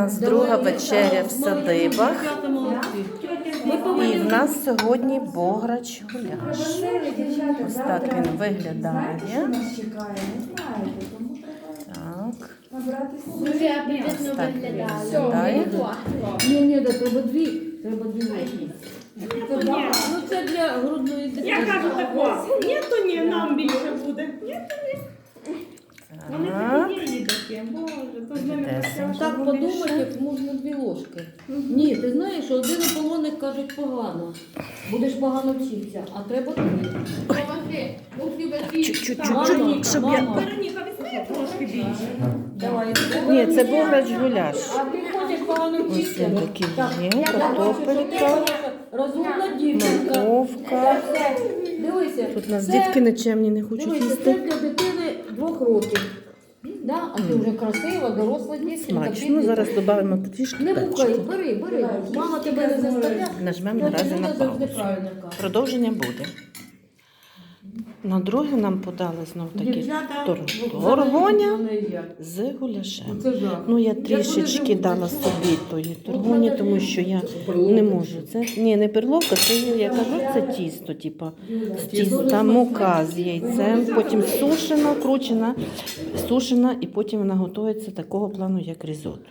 нас друга вечеря в садибах. І в нас сьогодні бограч гуляш. Ось так він виглядає. нас не треба Так. Дуже апетитно так виглядає. виглядає. Ні, ні, треба дві. Треба дві. Ну це для грудної дитини. Я кажу тако, ні, то ні, нам більше Так. такі. Боже, то з ними Де таке. Так подумати, як можна дві ложки. Ні, ти знаєш, що один полоник кажуть погано. Будеш погано вчитися, а треба. Чуть-чуть, чуть-чуть, щоб я. Вероніка, візьми трошки більше. Давай. Ні, це бограч гуляш. А ти хочеш погано Ось вчитися? він такий Так, є, я бачу, що картопелька, ти Розумна дівчинка. морковка. Це все. Дивися. Тут нас це- дітки нечемні не хочуть Дивися, це їсти. для дитини двох років. Да? А ти вже красива, доросла дівчинка. Смачно. підліток. Зараз додамо трішки Не бухай, перчику. бери, бери. Мама тебе не заставляє. Нажмемо наразі на паузу. правильно каже. Продовження буде. На друге нам подали знов таки ну, торгоня з гуляшем. Ну, я трішечки дала собі тої торгоні, тому що я не можу. Це ні, не перловка, це я кажу, це тісто, типа з тіста, мука з яйцем, потім сушена, кручена, сушена, і потім вона готується такого плану, як різотто.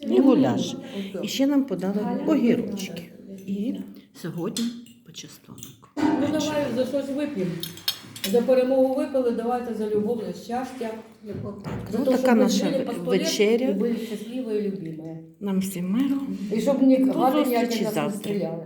І гуляш. І ще нам подали огірочки. І сьогодні почастунок. Ну давай за щось вип'ємо. За перемогу випили, давайте за любов, за щастя. За ну, то, така наша вечеря. Були щасливі і любимі. Нам всім миру. І щоб ні гады ніякі нас не стріляли.